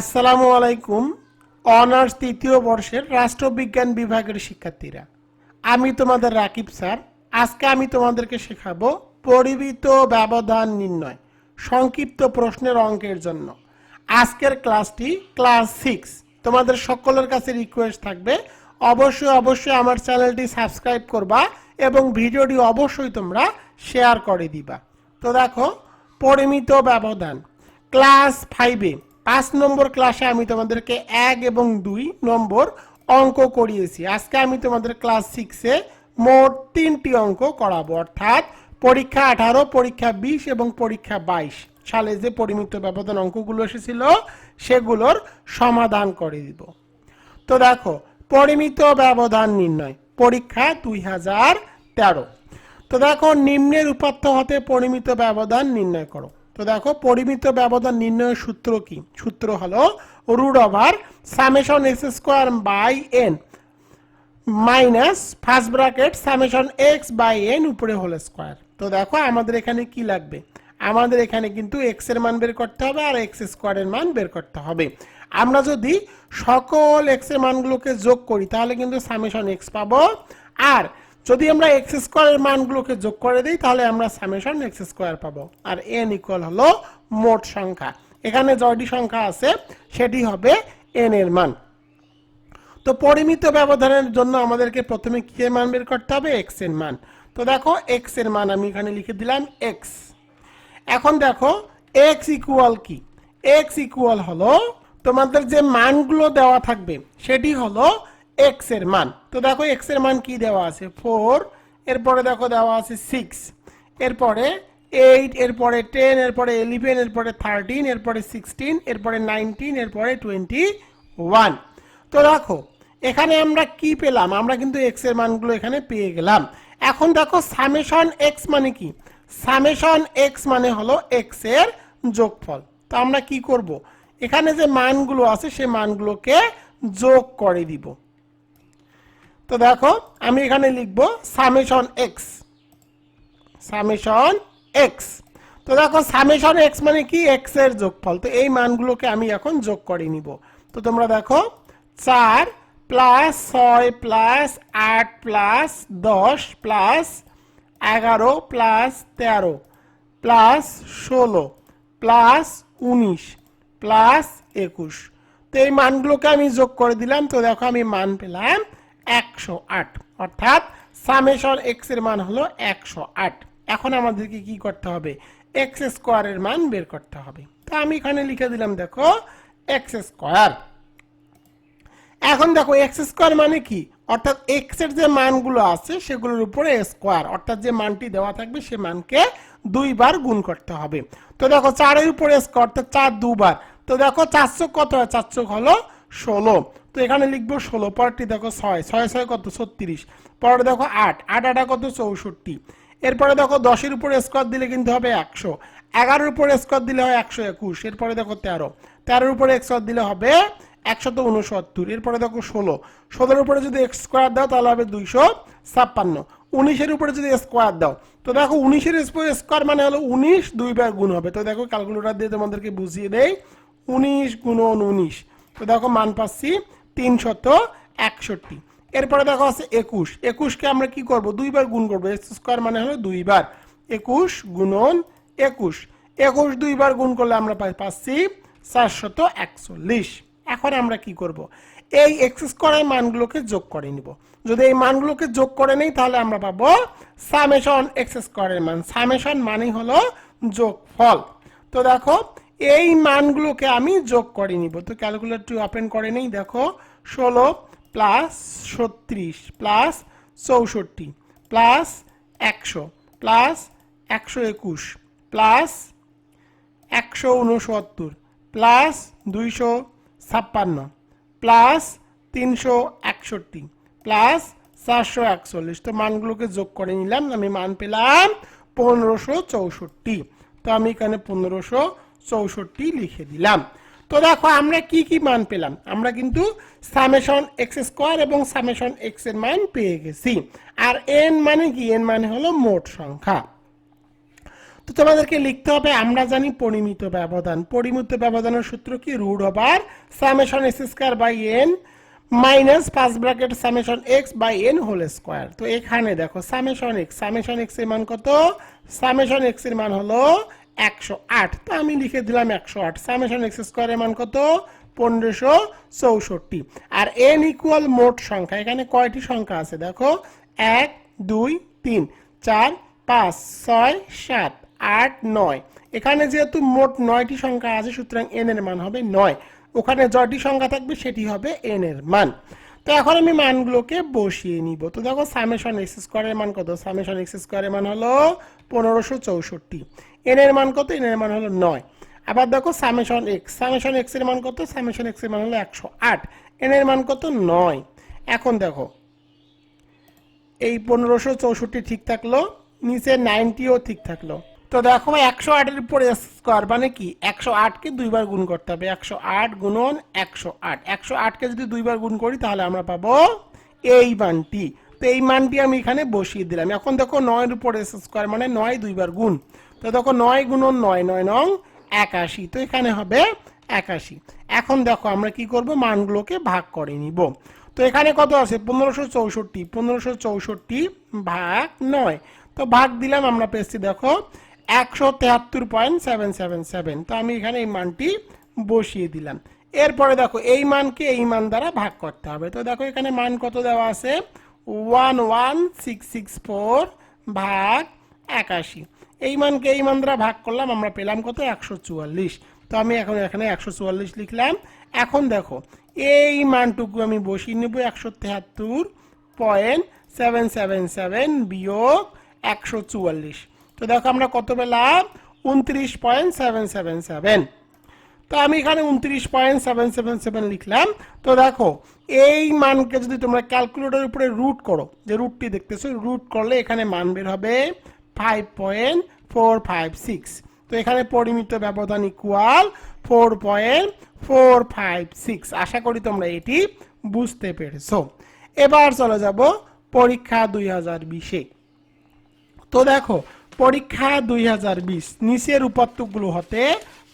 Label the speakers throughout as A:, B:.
A: আসসালামু আলাইকুম অনার্স তৃতীয় বর্ষের রাষ্ট্রবিজ্ঞান বিভাগের শিক্ষার্থীরা আমি তোমাদের রাকিব স্যার আজকে আমি তোমাদেরকে শেখাবো পরিবিত ব্যবধান নির্ণয় সংক্ষিপ্ত প্রশ্নের অঙ্কের জন্য আজকের ক্লাসটি ক্লাস সিক্স তোমাদের সকলের কাছে রিকোয়েস্ট থাকবে অবশ্যই অবশ্যই আমার চ্যানেলটি সাবস্ক্রাইব করবা এবং ভিডিওটি অবশ্যই তোমরা শেয়ার করে দিবা তো দেখো পরিমিত ব্যবধান ক্লাস ফাইভে পাঁচ নম্বর ক্লাসে আমি তোমাদেরকে এক এবং দুই নম্বর অঙ্ক করিয়েছি আজকে আমি তোমাদের ক্লাস সিক্সে মোট তিনটি অঙ্ক করাবো অর্থাৎ পরীক্ষা আঠারো পরীক্ষা বিশ এবং পরীক্ষা বাইশ সালে যে পরিমিত ব্যবধান অঙ্কগুলো এসেছিল সেগুলোর সমাধান করে দিব তো দেখো পরিমিত ব্যবধান নির্ণয় পরীক্ষা দুই হাজার তেরো তো দেখো নিম্নের উপাত্ত হতে পরিমিত ব্যবধান নির্ণয় করো তো দেখো পরিমিত ব্যবধান নির্ণয়ের সূত্র কি সূত্র হলো root over summation S square by N minus first bracket summation X by N উপরে হোল স্কোয়ার তো দেখো আমাদের এখানে কি লাগবে আমাদের এখানে কিন্তু এক্স এর মান বের করতে হবে আর এক্স স্কোয়ারের মান বের করতে হবে আমরা যদি সকল এক্স এর মানগুলোকে যোগ করি তাহলে কিন্তু সামেশন এক্স পাবো আর যদি আমরা এক্স স্কোয়ারের মানগুলোকে যোগ করে দিই তাহলে আমরা সামেশন এক্স স্কোয়ার পাবো আর এন ইকুয়াল হলো মোট সংখ্যা এখানে জয়টি সংখ্যা আছে সেটি হবে এন এর মান তো পরিমিত ব্যবধানের জন্য আমাদেরকে প্রথমে কি এর মান বের করতে হবে এক্স এর মান তো দেখো এক্স এর মান আমি এখানে লিখে দিলাম এক্স এখন দেখো এক্স ইকুয়াল কি এক্স ইকুয়াল হলো তোমাদের যে মানগুলো দেওয়া থাকবে সেটি হলো এক্স এর মান তো দেখো এক্স এর মান কি দেওয়া আছে ফোর এরপরে দেখো দেওয়া আছে সিক্স এরপরে এইট এরপরে টেন এরপরে ইলেভেন এরপরে থার্টিন এরপরে সিক্সটিন এরপরে নাইনটিন এরপরে টোয়েন্টি ওয়ান তো দেখো এখানে আমরা কি পেলাম আমরা কিন্তু এক্স এর মানগুলো এখানে পেয়ে গেলাম এখন দেখো সামেশন এক্স মানে কি সামেশন এক্স মানে হলো এক্স এর যোগফল তো আমরা কি করব এখানে যে মানগুলো আছে সে মানগুলোকে যোগ করে দিব তো দেখো আমি এখানে লিখব সামেশন এক্স সামেশন এক্স তো দেখো সামেশন এক্স মানে কি এক্স এর যোগফল তো এই মানগুলোকে আমি এখন যোগ করে নিব তো তোমরা দেখো চার প্লাস ছয় প্লাস আট প্লাস দশ প্লাস এগারো প্লাস তেরো প্লাস ষোলো প্লাস উনিশ প্লাস একুশ তো এই মানগুলোকে আমি যোগ করে দিলাম তো দেখো আমি মান পেলাম একশো আট অর্থাৎ সামেশন এক্স এর মান হলো একশো আট এখন আমাদেরকে কি করতে হবে এক্স স্কোয়ারের মান বের করতে হবে তো আমি এখানে লিখে দিলাম দেখো এক্স স্কোয়ার এখন দেখো এক্স স্কোয়ার মানে কি অর্থাৎ এক্স এর যে মানগুলো আছে সেগুলোর উপরে স্কোয়ার অর্থাৎ যে মানটি দেওয়া থাকবে সে মানকে দুইবার গুণ করতে হবে তো দেখো চারের উপরে স্কোয়ার অর্থাৎ চার দুবার তো দেখো চারশো কত হয় চারশো হলো ষোলো তো এখানে লিখবো ষোলো পরেরটি দেখো ছয় ছয় ছয় কত ছত্রিশ পরে দেখো আট আট আটা কত চৌষট্টি এরপরে দেখো দশের উপরে স্কোয়ার দিলে কিন্তু হবে একশো এগারোর উপরে স্কোয়ার দিলে হয় একশো একুশ এরপরে দেখো তেরো তেরোর উপরে স্কোয়ার দিলে হবে একশত উনসত্তর এরপরে দেখো ষোলো ষোলোর উপরে যদি স্কোয়ার দাও তাহলে হবে দুইশো ছাপ্পান্ন উনিশের উপরে যদি স্কোয়ার দাও তো দেখো উনিশের স্কোয়ার মানে হলো উনিশ দুইবার গুণ হবে তো দেখো ক্যালকুলেটার দিয়ে তোমাদেরকে বুঝিয়ে দেয় উনিশ গুণ উনিশ তো দেখো মান পাচ্ছি তিন শত একষট্টি এরপরে দেখো আছে একুশ একুশকে আমরা কি করব দুইবার গুণ করবো এক্স স্কোয়ার মানে হলো দুইবার একুশ গুণন একুশ একুশ দুইবার গুণ করলে আমরা পাই পাচ্ছি চারশত একচল্লিশ এখন আমরা কি করব। এই এক্স স্কোয়ারের মানগুলোকে যোগ করে নিব যদি এই মানগুলোকে যোগ করে নেই তাহলে আমরা পাবো সামেশন এক্স স্কোয়ারের মান সামেশন মানেই হলো যোগফল তো দেখো এই মানগুলোকে আমি যোগ করে নিব তো ক্যালকুলেটর ওপেন করে নেই দেখো ষোলো প্লাস ছত্রিশ প্লাস চৌষট্টি প্লাস একশো প্লাস একশো একুশ প্লাস একশো উনসত্তর প্লাস দুইশো ছাপ্পান্ন প্লাস তিনশো একষট্টি প্লাস চারশো একচল্লিশ তো মানগুলোকে যোগ করে নিলাম আমি মান পেলাম পনেরোশো চৌষট্টি তো আমি এখানে পনেরোশো চৌষট্টি লিখে দিলাম তো দেখো আমরা কি কি মান পেলাম আমরা কিন্তু সামেশন এক্স স্কোয়ার এবং সামেশন এক্স এর মান পেয়ে গেছি আর এন মানে কি এন মানে হলো মোট সংখ্যা তো তোমাদেরকে লিখতে হবে আমরা জানি পরিমিত ব্যবধান পরিমিত ব্যবধানের সূত্র কি root over summation X square by N minus পাঁচ bracket summation X by N whole square তো এখানে দেখো সামেশন এক্স সামেশন এক্স এর মান কত সামেশন এক্স এর মান হলো একশো আট তো আমি লিখে দিলাম একশো আট সামেশন এক্স স্কোয়ারের মান কত পনেরোশো চৌষট্টি আর এন ইকুয়াল মোট সংখ্যা এখানে কয়টি সংখ্যা আছে দেখো এক দুই তিন চার পাঁচ ছয় সাত আট নয় এখানে যেহেতু মোট নয়টি সংখ্যা আছে সুতরাং এন এর মান হবে নয় ওখানে যটি সংখ্যা থাকবে সেটি হবে এন এর মান তো এখন আমি মানগুলোকে বসিয়ে নিব তো দেখো সামেশন এক্স স্কোয়ারের মান কত সামেশন এক্স স্কোয়ারের মান হলো পনেরোশো চৌষট্টি এন এর মান কত এন এর মান হলো নয় আবার দেখো সামেশন এক্স সামেশন এক্স এর মান কত সামেশন এক্স এর মান হলো একশো আট এন এর মান কত নয় এখন দেখো এই পনেরোশো চৌষট্টি ঠিক থাকলো নিচে নাইনটিও ঠিক থাকলো তো দেখো একশো আটের উপরে স্কোয়ার মানে কি একশো আটকে দুইবার গুণ করতে হবে একশো আট গুণন একশো আট একশো আটকে যদি দুইবার গুণ করি তাহলে আমরা পাবো এই মানটি তো এই মানটি আমি এখানে বসিয়ে দিলাম এখন দেখো নয়ের উপরে স্কোয়ার মানে নয় দুইবার গুণ তো দেখো নয় গুণন নয় নয় নং একাশি তো এখানে হবে একাশি এখন দেখো আমরা কি করব মানগুলোকে ভাগ করে নিব তো এখানে কত আছে পনেরোশো চৌষট্টি পনেরোশো চৌষট্টি ভাগ নয় তো ভাগ দিলাম আমরা পেয়েছি দেখো একশো তেহাত্তর পয়েন্ট সেভেন সেভেন সেভেন তো আমি এখানে এই মানটি বসিয়ে দিলাম এরপরে দেখো এই মানকে এই মান দ্বারা ভাগ করতে হবে তো দেখো এখানে মান কত দেওয়া আছে one one six six four ভাগ একাশি এই মানকে এই মান দ্বারা ভাগ করলাম আমরা পেলাম কত একশো চুয়াল্লিশ তো আমি এখন এখানে একশো চুয়াল্লিশ লিখলাম এখন দেখো এই মানটুকু আমি বসিয়ে নেব একশো তেহাত্তর পয়েন্ট সেভেন সেভেন সেভেন বিয়োগ একশো চুয়াল্লিশ তো দেখো আমরা কত পেলাম উনত্রিশ পয়েন্ট সেভেন সেভেন সেভেন তো আমি এখানে উনত্রিশ পয়েন্ট সেভেন সেভেন সেভেন লিখলাম তো দেখো এই মানকে যদি তোমরা ক্যালকুলেটরের উপরে রুট করো যে রুটটি দেখতেছো রুট করলে এখানে মান বের হবে five point four five six তো এখানে পরিমিত ব্যবধান equal four point four five six আশা করি তোমরা এটি বুঝতে পেরেছো এবার চলে যাব পরীক্ষা দুই হাজার বিশে তো দেখো পরীক্ষা দুই হাজার বিশ নিচের উপাত্তকগুলো হতে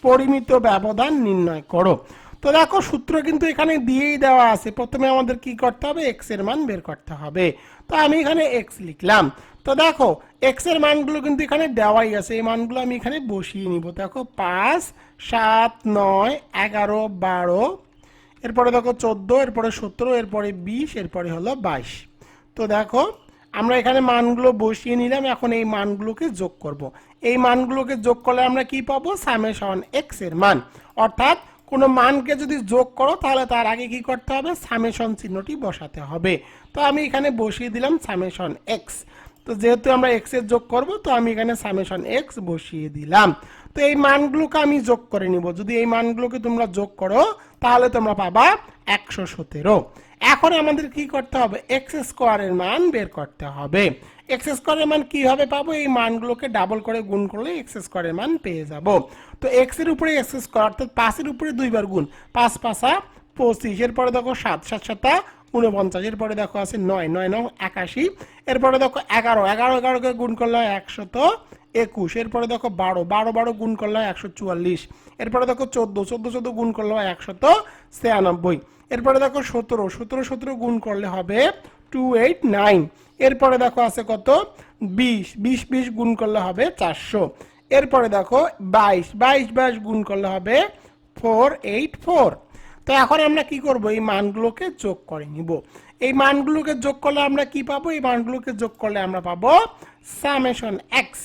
A: পরিমিত ব্যবধান নির্ণয় করো তো দেখো সূত্র কিন্তু এখানে দিয়েই দেওয়া আছে প্রথমে আমাদের কি করতে হবে এক্স এর মান বের করতে হবে তো আমি এখানে এক্স লিখলাম তো দেখো এক্স এর মানগুলো কিন্তু এখানে দেওয়াই আছে এই মানগুলো আমি এখানে বসিয়ে নিব দেখো পাঁচ সাত নয় এগারো বারো এরপরে দেখো চোদ্দো এরপরে সতেরো এরপরে বিশ এরপরে হলো বাইশ তো দেখো আমরা এখানে মানগুলো বসিয়ে নিলাম এখন এই মানগুলোকে যোগ করব। এই মানগুলোকে যোগ করলে আমরা কি পাবো সামেশন এক্স এর মান অর্থাৎ কোনো মানকে যদি যোগ করো তাহলে তার আগে কি করতে হবে সামেশন চিহ্নটি বসাতে হবে তো আমি এখানে বসিয়ে দিলাম সামেশন এক্স তো যেহেতু আমরা এক্স এর যোগ করব তো আমি এখানে সামেশন এক্স বসিয়ে দিলাম তো এই মানগুলোকে আমি যোগ করে নিব যদি এই মানগুলোকে তোমরা যোগ করো তাহলে তোমরা পাবা একশো সতেরো এখন আমাদের কি করতে হবে এক্স স্কোয়ারের মান বের করতে হবে এক্স স্কোয়ারের মান কীভাবে পাবো এই মানগুলোকে ডাবল করে গুণ করলে এক্স স্কোয়ারের মান পেয়ে যাব তো এক্স এর উপরে এক্স স্কোয়ার অর্থাৎ পাঁচের উপরে দুইবার গুণ পাঁচ পাঁচা পঁচিশের পরে দেখো সাত সাত সাতা উনপঞ্চাশের পরে দেখো আছে নয় নয় নয় একাশি এরপরে দেখো এগারো এগারো এগারোকে গুণ করলে একশো একশত একুশ এরপরে দেখো বারো বারো বারো গুণ করলে একশো চুয়াল্লিশ এরপরে দেখো চোদ্দো চোদ্দো চোদ্দো গুণ করলে একশো একশত ছিয়ানব্বই এরপরে দেখো সতেরো সতেরো সতেরো গুণ করলে হবে টু এইট নাইন এরপরে দেখো আছে কত বিশ বিশ বিশ গুণ করলে হবে চারশো এরপরে দেখো বাইশ বাইশ বাইশ গুণ করলে হবে ফোর এইট ফোর তো এখন আমরা কি করবো এই মানগুলোকে যোগ করে নিব এই মানগুলোকে যোগ করলে আমরা কি পাবো এই মানগুলোকে যোগ করলে আমরা পাবো summation X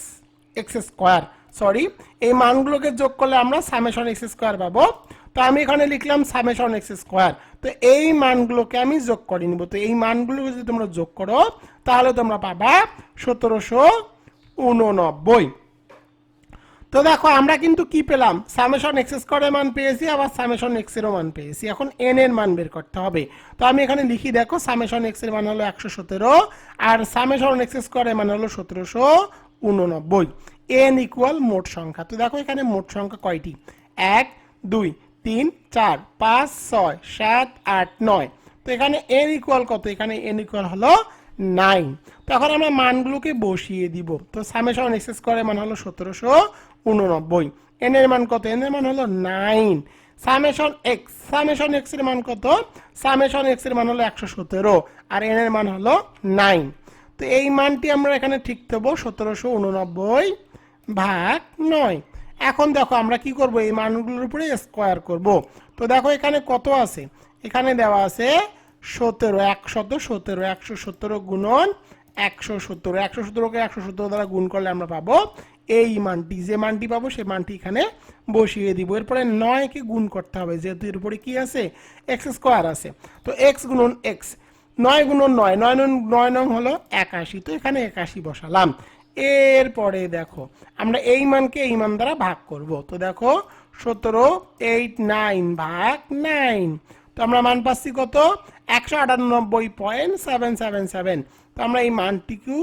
A: X square sorry এই মানগুলোকে যোগ করলে আমরা সামেশন এক্স স্কোয়ার পাবো তো আমি এখানে লিখলাম সামেশন এক্স স্কোয়ার তো এই মানগুলোকে আমি যোগ করে নিব তো এই মানগুলোকে যদি তোমরা যোগ করো তাহলে তোমরা পাবা সতেরোশো উননব্বই তো দেখো আমরা কিন্তু কি পেলাম সামেশন এক্স স্কোয়ারের মান পেয়েছি আবার সামেশন এক্স এরও মান পেয়েছি এখন এন এর মান বের করতে হবে তো আমি এখানে লিখি দেখো সামেশন এক্স এর মান হলো একশো সতেরো আর সামেশন এক্স স্কোয়ারের মান হলো সতেরোশো উননব্বই এন ইকুয়াল মোট সংখ্যা তো দেখো এখানে মোট সংখ্যা কয়টি এক দুই তিন চার পাঁচ ছয় সাত আট নয় তো এখানে এন ইকুয়াল কত এখানে এন ইকুয়াল হলো নাইন তখন আমরা মানগুলোকে বসিয়ে দিব তো সামেশন এক্স স্কোয়ারের মান হলো সতেরোশো উননব্বই এন এর মান কত এন এর মান হলো nine summation X summation X এর মান কত সামেশন এক্স এর মান হলো একশো সতেরো আর এন এর মান হলো নাইন তো এই মানটি আমরা এখানে ঠিক দেবো সতেরোশো উননব্বই ভাগ নয় এখন দেখো আমরা কি করব এই মানগুলোর উপরে স্কোয়ার করব তো দেখো এখানে কত আছে এখানে দেওয়া আছে সতেরো একশত সতেরো একশো সতেরো গুণন একশো সতেরো একশো সতেরোকে একশো সতেরো দ্বারা গুণ করলে আমরা পাবো এই মানটি যে মানটি পাবো সে মানটি এখানে বসিয়ে দিব এরপরে নয়কে গুণ করতে হবে যেহেতু এর উপরে কী আছে এক্স স্কোয়ার আছে তো এক্স গুণন এক্স নয় গুণন নয় নয় নন নয় নং হলো একাশি তো এখানে একাশি বসালাম এরপরে দেখো আমরা এই মানকে এই মান দ্বারা ভাগ করব তো দেখো সতেরো এইট নাইন ভাগ নাইন তো আমরা মান পাচ্ছি কত একশো আটানব্বই পয়েন্ট সেভেন সেভেন সেভেন তো আমরা এই মানটিকেও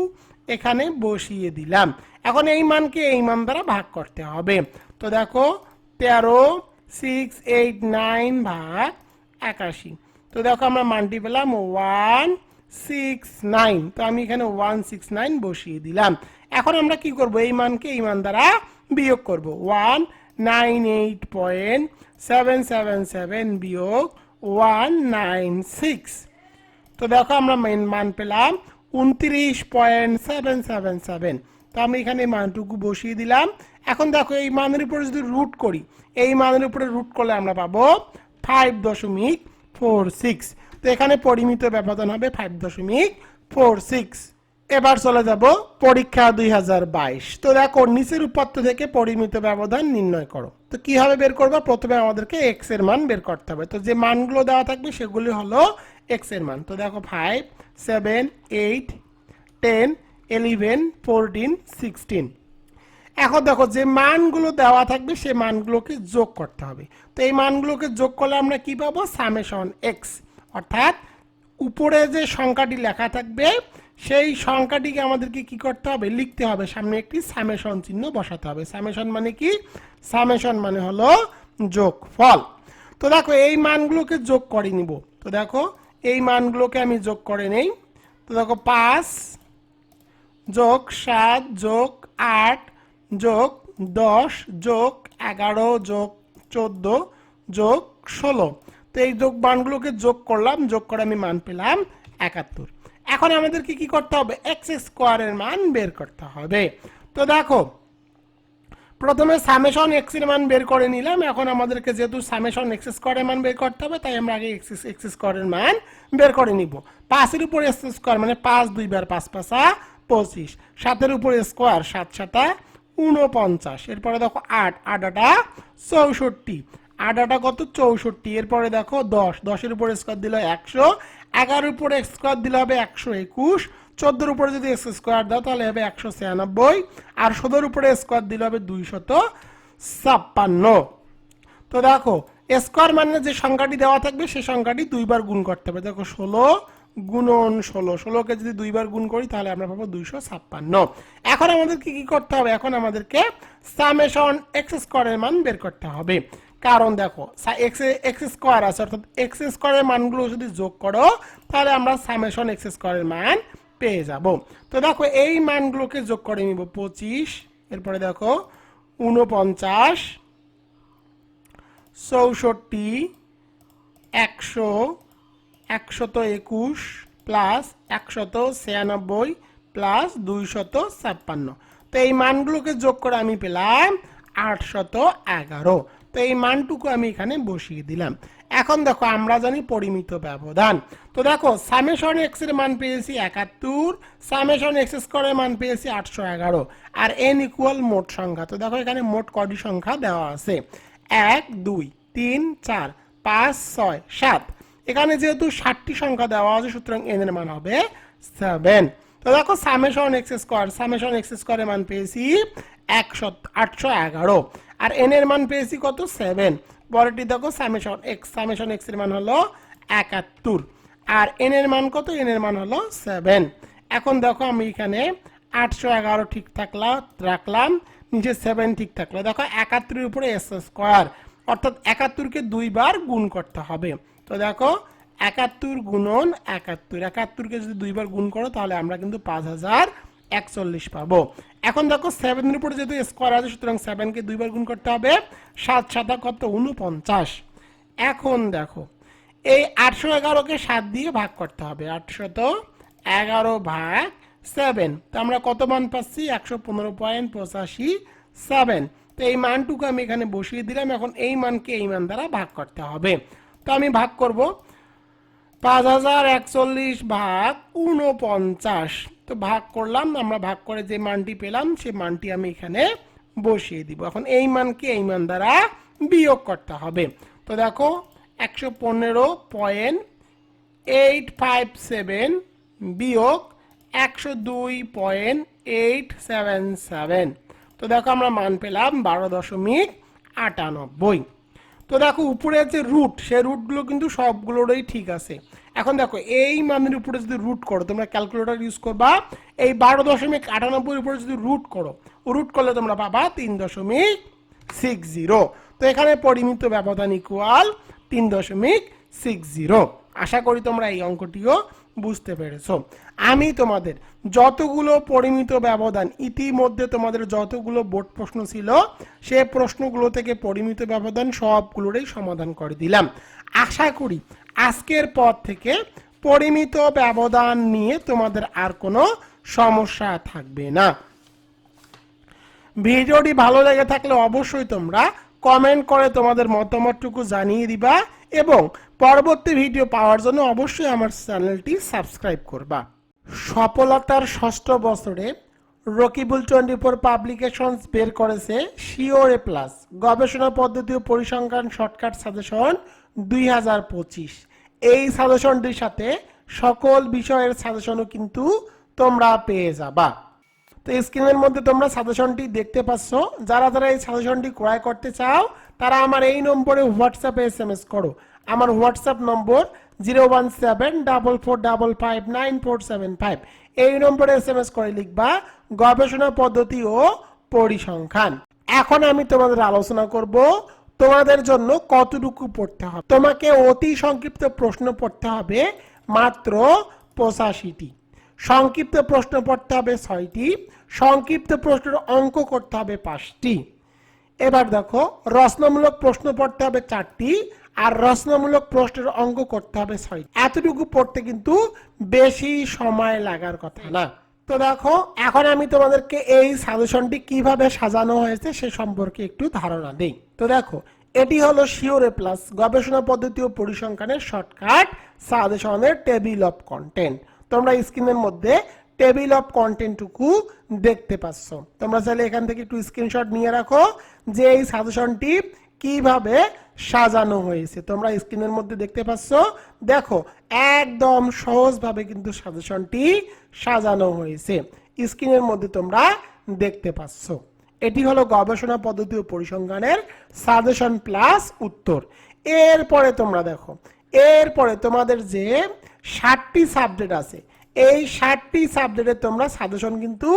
A: এখানে বসিয়ে দিলাম এখন এই মানকে এই মান দ্বারা ভাগ করতে হবে তো দেখো তেরো সিক্স এইট নাইন ভাগ একাশি তো দেখো আমরা মানটি পেলাম ওয়ান সিক্স নাইন তো আমি এখানে ওয়ান সিক্স নাইন বসিয়ে দিলাম এখন আমরা কি করব এই মানকে এই মান দ্বারা বিয়োগ করব one nine eight point seven seven seven বিয়োগ ওয়ান নাইন সিক্স তো দেখো আমরা মেন মান পেলাম উনত্রিশ পয়েন্ট সেভেন সেভেন সেভেন তো আমি এখানে মানটুকু বসিয়ে দিলাম এখন দেখো এই মানের উপরে যদি রুট করি এই মানের উপরে রুট করলে আমরা পাবো ফাইভ দশমিক ফোর সিক্স তো এখানে পরিমিত ব্যবধান হবে ফাইভ দশমিক ফোর সিক্স এবার চলে যাব পরীক্ষা দুই তো দেখো নিচের উপাত্ত থেকে পরিমিত ব্যবধান নির্ণয় করো তো কিভাবে বের করবো প্রথমে আমাদেরকে এক্স এর মান বের করতে হবে তো যে মানগুলো দেওয়া থাকবে সেগুলি হলো এক্স এর মান তো দেখো five seven eight ten eleven fourteen sixteen এখন দেখো যে মানগুলো দেওয়া থাকবে সেই মানগুলোকে যোগ করতে হবে তো এই মানগুলোকে যোগ করলে আমরা কি পাবো সামেশন এক্স অর্থাৎ উপরে যে সংখ্যাটি লেখা থাকবে সেই সংখ্যাটিকে আমাদেরকে কি করতে হবে লিখতে হবে সামনে একটি সামেশন চিহ্ন বসাতে হবে সামেশন মানে কি সামেশন মানে হলো যোগ ফল তো দেখো এই মানগুলোকে যোগ করে নিব তো দেখো এই মানগুলোকে আমি যোগ করে নেই তো দেখো পাঁচ যোগ সাত যোগ আট যোগ দশ যোগ এগারো যোগ চোদ্দ যোগ ষোলো তো এই যোগ মানগুলোকে যোগ করলাম যোগ করে আমি মান পেলাম একাত্তর এখন আমাদেরকে কি করতে হবে এক্স স্কোয়ারের মান বের করতে হবে তো দেখো প্রথমে সামেশন এক্স এর মান বের করে নিলাম এখন আমাদেরকে যেহেতু সামেশন এক্স স্কোয়ারের মান বের করতে হবে তাই আমরা আগে এক্স এক্স স্কোয়ারের মান বের করে নিব পাঁচের উপর এক্স স্কোয়ার মানে পাঁচ দুইবার পাঁচ পাঁচা পঁচিশ সাতের উপর স্কোয়ার সাত সাতা উনপঞ্চাশ এরপরে দেখো আট আট আটা চৌষট্টি আট আটা কত চৌষট্টি এরপরে দেখো দশ দশের উপর স্কোয়ার দিল একশো এগারোর উপরে এক্স স্কোয়ার দিলে হবে একশো একুশ চোদ্দোর উপরে যদি এক্স স্কোয়ার দাও তাহলে হবে একশো ছিয়ানব্বই আর ষোলোর উপরে স্কোয়ার দিলে হবে দুইশত ছাপ্পান্ন তো দেখো স্কোয়ার মানে যে সংখ্যাটি দেওয়া থাকবে সেই সংখ্যাটি দুইবার গুণ করতে হবে দেখো ষোলো গুণন ষোলো ষোলোকে যদি দুইবার গুণ করি তাহলে আমরা পাবো দুইশো ছাপ্পান্ন এখন আমাদেরকে কি করতে হবে এখন আমাদেরকে সামেশন এক্স স্কোয়ারের মান বের করতে হবে কারণ দেখো এক্স স্কোয়ার আছে অর্থাৎ এক্স স্কোয়ারের মানগুলো যদি যোগ করো তাহলে আমরা সামেশন এক্স স্কোয়ারের মান পেয়ে যাব তো দেখো এই মানগুলোকে যোগ করে নিব পঁচিশ এরপরে দেখো উনপঞ্চাশ চৌষট্টি একশো একশত একুশ প্লাস একশত ছিয়ানব্বই প্লাস দুইশত ছাপ্পান্ন তো এই মানগুলোকে যোগ করে আমি পেলাম আটশত এগারো তো এই মানটুকু আমি এখানে বসিয়ে দিলাম এখন দেখো আমরা জানি পরিমিত ব্যবধান তো দেখো সামেশন এক্স এর মান পেয়েছি একাত্তর সামেশন এক্স এর মান পেয়েছি আটশো এগারো আর এন ইকুয়াল মোট সংখ্যা তো দেখো এখানে মোট কটি সংখ্যা দেওয়া আছে এক দুই তিন চার পাঁচ ছয় সাত এখানে যেহেতু ষাটটি সংখ্যা দেওয়া আছে সুতরাং এন এর মান হবে সেভেন তো দেখো summation X square summation X এর মান পেয়েছি একশো আটশো এগারো আর এন এর মান পেয়েছি কত সেভেন পরেরটি দেখো সামেশন এক্স সামেশন এক্স এর মান হলো একাত্তর আর এন এর মান কত এন এর মান হলো সেভেন এখন দেখো আমি এখানে আটশো এগারো ঠিক থাকলা রাখলাম নিচে সেভেন ঠিক থাকলো দেখো একাত্তরের উপরে এস স্কোয়ার অর্থাৎ একাত্তরকে দুইবার গুণ করতে হবে তো দেখো একাত্তর গুণন একাত্তর একাত্তরকে যদি দুইবার গুণ করো তাহলে আমরা কিন্তু পাঁচ হাজার একচল্লিশ পাবো এখন দেখো সেভেনের উপরে যেহেতু স্কোয়ার আছে সুতরাং সেভেনকে দুইবার গুণ করতে হবে সাত সাতা কত উনপঞ্চাশ এখন দেখো এই আটশো এগারোকে সাত দিয়ে ভাগ করতে হবে আটশত এগারো ভাগ সেভেন তো আমরা কত মান পাচ্ছি একশো পনেরো পয়েন্ট পঁচাশি সেভেন তো এই মানটুকু আমি এখানে বসিয়ে দিলাম এখন এই মানকে এই মান দ্বারা ভাগ করতে হবে তো আমি ভাগ করবো পাঁচ হাজার একচল্লিশ ভাগ উনপঞ্চাশ তো ভাগ করলাম আমরা ভাগ করে যে মানটি পেলাম সেই মানটি আমি এখানে বসিয়ে দিব এখন এই মানকে এই মান দ্বারা বিয়োগ করতে হবে তো দেখো একশো পনেরো পয়েন্ট এইট ফাইভ সেভেন বিয়োগ একশো দুই পয়েন্ট এইট সেভেন সেভেন তো দেখো আমরা মান পেলাম বারো দশমিক আটানব্বই তো দেখো উপরে যে রুট সেই রুটগুলো কিন্তু সবগুলোরই ঠিক আছে এখন দেখো এই মানের উপরে যদি রুট করো তোমরা ক্যালকুলেটর ইউজ করবা এই বারো দশমিক আটানব্বই উপরে যদি রুট করো রুট করলে তোমরা পাবা তিন দশমিক সিক্স জিরো তো এখানে পরিমিত ব্যবধান ইকুয়াল তিন দশমিক সিক্স জিরো আশা করি তোমরা এই অঙ্কটিও বুঝতে পেরেছো আমি তোমাদের যতগুলো পরিমিত ব্যবধান ইতিমধ্যে তোমাদের যতগুলো বোর্ড প্রশ্ন ছিল সে প্রশ্নগুলো থেকে পরিমিত ব্যবধান সবগুলোরই সমাধান করে দিলাম আশা করি আজকের পর থেকে পরিমিত ব্যবধান নিয়ে তোমাদের আর কোনো সমস্যা থাকবে না ভিডিওটি ভালো লেগে থাকলে অবশ্যই তোমরা কমেন্ট করে তোমাদের মতামতটুকু জানিয়ে দিবা এবং পরবর্তী ভিডিও পাওয়ার জন্য অবশ্যই আমার চ্যানেলটি সাবস্ক্রাইব করবা সফলতার ষষ্ঠ বছরে রকিবুল টোয়েন্টি ফোর পাবলিকেশনস বের করেছে শিওর এ প্লাস গবেষণা পদ্ধতি ও পরিসংখ্যান শর্টকাট সাজেশন দুই হাজার পঁচিশ এই সাজেশনটির সাথে সকল বিষয়ের সাজেশনও কিন্তু তোমরা পেয়ে যাবা তো স্ক্রিনের মধ্যে তোমরা সাজেশনটি দেখতে পাচ্ছ যারা যারা এই সাজেশনটি ক্রয় করতে চাও তারা আমার এই নম্বরে হোয়াটসঅ্যাপে এস এম এস করো আমার WhatsApp number zero one seven double four double five nine four seven five এই নম্বরে এস এম এস করে লিখবা গবেষণা পদ্ধতি ও পরিসংখ্যান এখন আমি তোমাদের আলোচনা করব তোমাদের জন্য কতটুকু পড়তে হবে তোমাকে অতি সংক্ষিপ্ত প্রশ্ন পড়তে হবে মাত্র পঁচাশিটি সংক্ষিপ্ত প্রশ্ন পড়তে হবে ছয়টি সংক্ষিপ্ত প্রশ্নের অঙ্ক করতে হবে পাঁচটি এবার দেখো রচনামূলক প্রশ্ন পড়তে হবে চারটি আর রচনামূলক প্রশ্নের অঙ্ক করতে হবে ছয় এতটুকু পড়তে কিন্তু বেশি সময় লাগার কথা না তো দেখো এখন আমি তোমাদেরকে এই সাজেশনটি কিভাবে সাজানো হয়েছে সে সম্পর্কে একটু ধারণা দিই তো দেখো এটি হলো শিওরে প্লাস গবেষণা পদ্ধতি ও পরিসংখ্যানের শর্টকাট সাজেশনের টেবিল অফ কন্টেন্ট তোমরা স্ক্রিনের মধ্যে টেবিল অফ কন্টেন্টটুকু দেখতে পাচ্ছ তোমরা চাইলে এখান থেকে একটু স্ক্রিনশট নিয়ে রাখো যে এই সাজেশনটি কিভাবে সাজানো হয়েছে তোমরা স্ক্রিনের মধ্যে দেখতে পাচ্ছ দেখো একদম সহজভাবে কিন্তু সাজেশনটি সাজানো হয়েছে স্ক্রিনের মধ্যে তোমরা দেখতে পাচ্ছ এটি হলো গবেষণা পদ্ধতি ও পরিসংখ্যানের সাজেশন প্লাস উত্তর এরপরে তোমরা দেখো এরপরে তোমাদের যে ষাটটি সাবজেক্ট আছে এই ষাটটি সাবজেক্টে তোমরা সাজেশন কিন্তু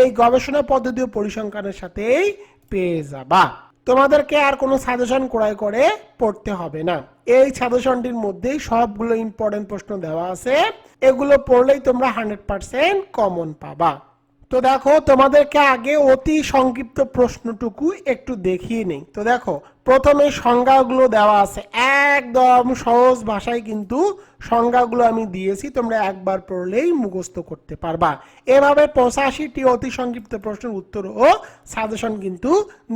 A: এই গবেষণা পদ্ধতি ও পরিসংখ্যানের সাথেই পেয়ে যাবা তোমাদেরকে আর কোনো সাজেশন ক্রয় করে পড়তে হবে না এই সাজেশনটির মধ্যেই সবগুলো ইম্পর্টেন্ট প্রশ্ন দেওয়া আছে এগুলো পড়লেই তোমরা হান্ড্রেড পার্সেন্ট কমন পাবা তো দেখো তোমাদেরকে আগে অতি সংক্ষিপ্ত প্রশ্নটুকু একটু দেখিয়ে নেই তো দেখো প্রথমে সংজ্ঞাগুলো দেওয়া আছে একদম সহজ ভাষায় কিন্তু সংজ্ঞাগুলো আমি দিয়েছি তোমরা একবার পড়লেই মুখস্থ করতে পারবা এভাবে পঁচাশিটি অতি সংক্ষিপ্ত প্রশ্নের উত্তর ও সাজেশন কিন্তু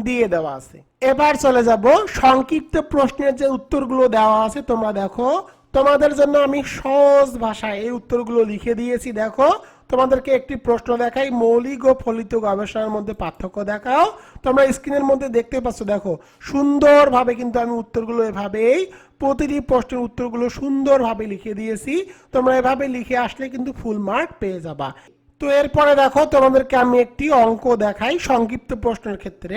A: দিয়ে দেওয়া আছে এবার চলে যাব সংক্ষিপ্ত প্রশ্নের যে উত্তরগুলো দেওয়া আছে তোমরা দেখো তোমাদের জন্য আমি সহজ ভাষায় এই উত্তরগুলো লিখে দিয়েছি দেখো তোমাদেরকে একটি প্রশ্ন দেখাই মৌলিক ও ফলিত গবেষণার মধ্যে পার্থক্য দেখাও তোমরা স্ক্রিনের মধ্যে দেখতে পাচ্ছ দেখো সুন্দরভাবে কিন্তু আমি উত্তরগুলো এভাবেই প্রতিটি প্রশ্নের উত্তরগুলো সুন্দরভাবে লিখে দিয়েছি তোমরা এভাবে লিখে আসলে কিন্তু ফুল মার্ক পেয়ে যাবা তো এরপরে দেখো তোমাদেরকে আমি একটি অঙ্ক দেখাই সংক্ষিপ্ত প্রশ্নের ক্ষেত্রে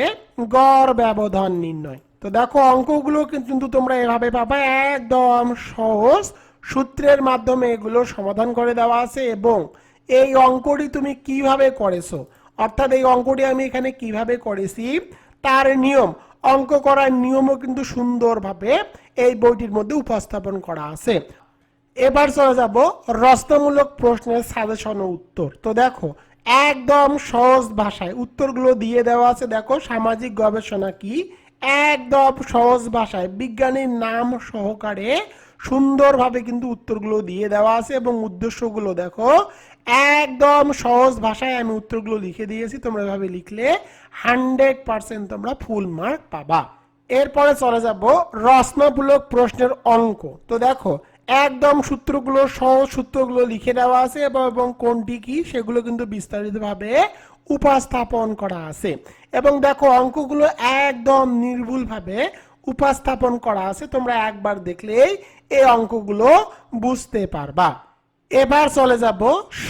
A: গড় ব্যবধান নির্ণয় তো দেখো অঙ্কগুলো কিন্তু তোমরা এভাবে পাবা একদম সহজ সূত্রের মাধ্যমে এগুলো সমাধান করে দেওয়া আছে এবং এই অঙ্কটি তুমি কিভাবে করেছো অর্থাৎ এই অঙ্কটি আমি এখানে কিভাবে করেছি তার নিয়ম অঙ্ক করার নিয়মও কিন্তু সুন্দরভাবে এই বইটির মধ্যে উপস্থাপন করা আছে এবার চলে যাব রস্তমূলক প্রশ্নের সাজেশন ও উত্তর তো দেখো একদম সহজ ভাষায় উত্তরগুলো দিয়ে দেওয়া আছে দেখো সামাজিক গবেষণা কি একদম সহজ ভাষায় বিজ্ঞানীর নাম সহকারে সুন্দরভাবে কিন্তু উত্তরগুলো দিয়ে দেওয়া আছে এবং উদ্দেশ্যগুলো দেখো একদম সহজ ভাষায় আমি উত্তরগুলো লিখে দিয়েছি তোমরা এভাবে লিখলে হান্ড্রেড পারসেন্ট তোমরা ফুল মার্ক পাবা এরপরে চলে যাব রচনামূলক প্রশ্নের অঙ্ক তো দেখো একদম সূত্রগুলো সহজ সূত্রগুলো লিখে দেওয়া আছে এবং কোনটি কি সেগুলো কিন্তু বিস্তারিতভাবে উপস্থাপন করা আছে এবং দেখো অঙ্কগুলো একদম নির্ভুলভাবে উপস্থাপন করা আছে তোমরা একবার দেখলেই এই অঙ্কগুলো বুঝতে পারবা এবার চলে যাব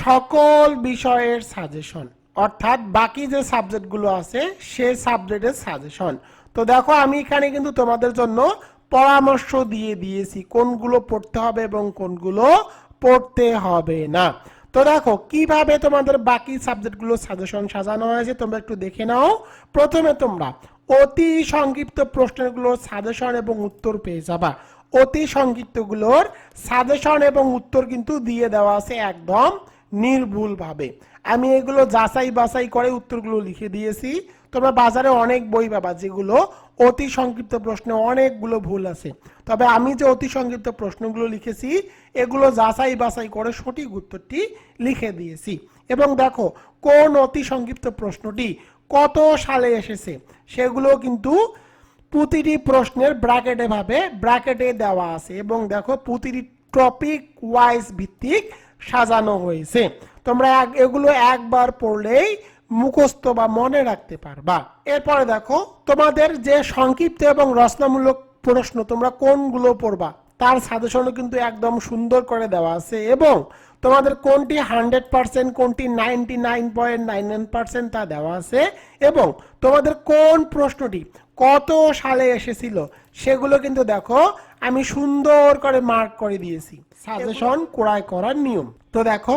A: সকল বিষয়ের সাজেশন অর্থাৎ বাকি যে সাবজেক্টগুলো আছে সে সাবজেক্টের সাজেশন তো দেখো আমি এখানে কিন্তু তোমাদের জন্য পরামর্শ দিয়ে দিয়েছি কোনগুলো পড়তে হবে এবং কোনগুলো পড়তে হবে না তো দেখো কিভাবে তোমাদের বাকি সাবজেক্টগুলো সাজেশন সাজানো হয়েছে তোমরা একটু দেখে নাও প্রথমে তোমরা অতি সংক্ষিপ্ত প্রশ্নগুলোর সাজেশন এবং উত্তর পেয়ে যাবা অতি সংক্ষিপ্তগুলোর সাজেশন এবং উত্তর কিন্তু দিয়ে দেওয়া আছে একদম নির্ভুলভাবে আমি এগুলো যাচাই বাছাই করে উত্তরগুলো লিখে দিয়েছি তোমরা বাজারে অনেক বই পাবা যেগুলো অতি সংক্ষিপ্ত প্রশ্নে অনেকগুলো ভুল আছে তবে আমি যে অতি সংক্ষিপ্ত প্রশ্নগুলো লিখেছি এগুলো যাচাই বাছাই করে সঠিক উত্তরটি লিখে দিয়েছি এবং দেখো কোন অতি সংক্ষিপ্ত প্রশ্নটি কত সালে এসেছে সেগুলো কিন্তু প্রতিটি প্রশ্নের ব্র্যাকেটে ভাবে ব্র্যাকেটে দেওয়া আছে এবং দেখো প্রতিটি টপিক ওয়াইজ ভিত্তিক সাজানো হয়েছে তোমরা এগুলো একবার পড়লেই মুখস্থ বা মনে রাখতে পারবা এরপরে দেখো তোমাদের যে সংক্ষিপ্ত এবং রচনামূলক প্রশ্ন তোমরা কোনগুলো পড়বা তার সাজেশনও কিন্তু একদম সুন্দর করে দেওয়া আছে এবং তোমাদের কোনটি হান্ড্রেড পার্সেন্ট কোনটি ninety nine point nine nine percent তা দেওয়া আছে এবং তোমাদের কোন প্রশ্নটি কত সালে এসেছিল সেগুলো কিন্তু দেখো আমি সুন্দর করে মার্ক করে দিয়েছি সাজেশন ক্রয় করার নিয়ম তো দেখো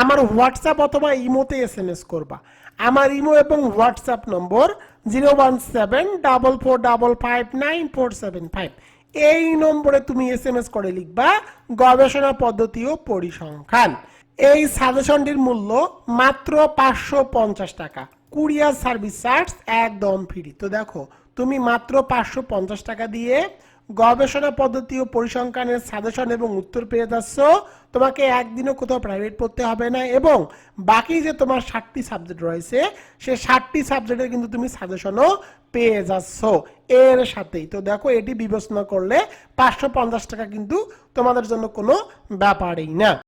A: আমার হোয়াটসঅ্যাপ অথবা ইমোতে এস এম এস করবা আমার ইমো এবং WhatsApp number zero one seven double four double five nine four seven five এই নম্বরে তুমি এস এম এস করে লিখবা গবেষণা পদ্ধতি ও পরিসংখ্যান এই সাজেশনটির মূল্য মাত্র পাঁচশো পঞ্চাশ টাকা কুরিয়ার সার্ভিস চার্জ একদম ফ্রি তো দেখো তুমি মাত্র পাঁচশো পঞ্চাশ টাকা দিয়ে গবেষণা পদ্ধতি ও পরিসংখ্যানের সাজেশন এবং উত্তর পেয়ে যাচ্ছ তোমাকে একদিনও কোথাও প্রাইভেট পড়তে হবে না এবং বাকি যে তোমার ষাটটি সাবজেক্ট রয়েছে সে ষাটটি সাবজেক্টের কিন্তু তুমি সাজেশনও পেয়ে যাচ্ছ এর সাথেই তো দেখো এটি বিবেচনা করলে পাঁচশো টাকা কিন্তু তোমাদের জন্য কোনো ব্যাপারই না